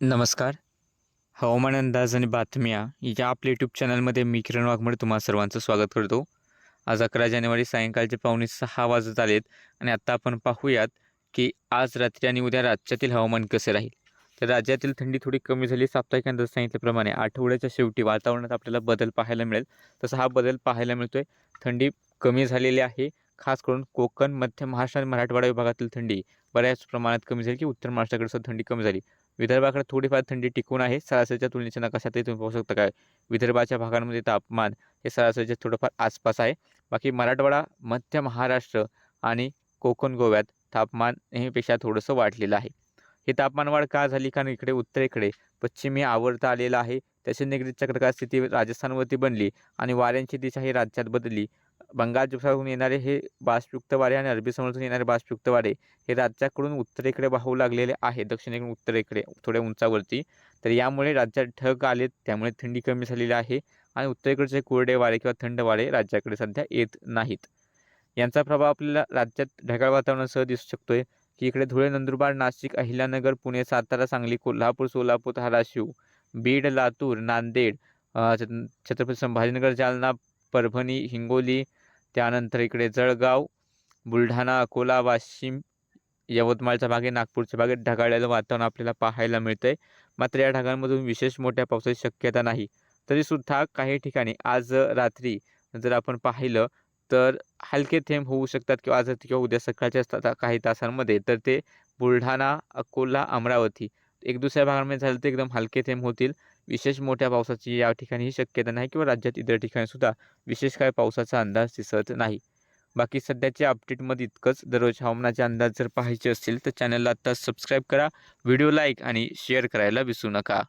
नमस्कार. हवामान अंदाज आणि बातम्या या आपल्या यूट्यूब चॅनलमध्ये मी किरण वाघमोडे तुम्हा सर्वांचं स्वागत करतो. आज अकरा जानेवारी सायंकाळचे पावणे सहा वाजत आलेत आणि आत्ता आपण पाहूयात की आज रात्री आणि उद्या राज्यातील हवामान कसे राहील. तर राज्यातील थंडी थोडी कमी झाली. साप्ताहिक अंदाज सांगितल्याप्रमाणे आठवड्याच्या शेवटी वातावरणात आपल्याला बदल पाहायला मिळेल. तसा हा बदल पाहायला मिळतोय. थंडी कमी झालेली आहे. खास करून कोकण मध्य महाराष्ट्र आणि मराठवाडा विभागातील थंडी बऱ्याच प्रमाणात कमी झाली की उत्तर महाराष्ट्राकडे सुद्धा थंडी कमी झाली. विदर्भाकडे थोडीफार थंडी टिकून आहे. सरासरीच्या तुलनेच्या नकाशातही तुम्ही पाहू शकता काय? विदर्भाच्या भागांमध्ये तापमान हे सरासरीच्या थोडंफार आसपास आहे. बाकी मराठवाडा मध्य महाराष्ट्र आणि कोकण गोव्यात तापमान नेहमीपेक्षा थोडंसं वाढलेलं आहे. हे तापमान वाढ का झाली? कारण इकडे उत्तरेकडे पश्चिमी आवडता आलेला आहे. त्याची निगडीत चक्रकार स्थिती राजस्थानवरती बनली आणि वाऱ्यांची दिशा ही राज्यात बदलली. बंगाल उपसागरातून येणारे हे बाष्पयुक्त वारे आणि अरबी समुद्रातून येणारे बाष्पयुक्त वारे हे राज्याकडून उत्तरेकडे वाहू लागलेले आहे दक्षिणेकडून उत्तरेकडे थोड्या उंचावरती. तर यामुळे राज्यात ढग आलेत त्यामुळे थंडी कमी झालेली आहे आणि उत्तरेकडचे कोरडे वारे किंवा थंड वारे राज्याकडे सध्या येत नाहीत. यांचा प्रभाव आपल्याला राज्यात ढगाळ वातावरणासह दिसू शकतोय. की इकडे धुळे नंदुरबार नाशिक अहिल्यानगर पुणे सातारा सांगली कोल्हापूर सोलापूर धाराशिव बीड लातूर नांदेड छत्रपती संभाजीनगर जालना परभणी हिंगोली त्यानंतर इकडे जळगाव बुलढाणा अकोला वाशिम यवतमाळच्या भागे नागपूरच्या भागेत ढगाळलेलं वातावरण आपल्याला पाहायला मिळतंय. मात्र या ढगांमधून विशेष मोठ्या पावसाची शक्यता नाही. तरीसुद्धा काही ठिकाणी आज रात्री जर आपण पाहिलं तर हलके थेंब होऊ शकतात किंवा आज किंवा उद्या सकाळच्या काही तासांमध्ये तर ते बुलढाणा अकोला अमरावती एक दुसऱ्या भागांमध्ये झालं तर एकदम हलके थेंब होतील. विशेष मोठ्या पावसाची या ठिकाणी शक्यता नाही किंवा राज्यात इतर ठिकाणी सुद्धा विशेष काय पावसाचा अंदाज दिसत नाही. बाकी सध्याच्या अपडेटमध्ये इतकंच. दररोज हवामानाचे अंदाज जर पाहायचे असतील तर चॅनलला आत्ता सबस्क्राईब करा. व्हिडिओ लाईक आणि शेअर करायला विसरू नका.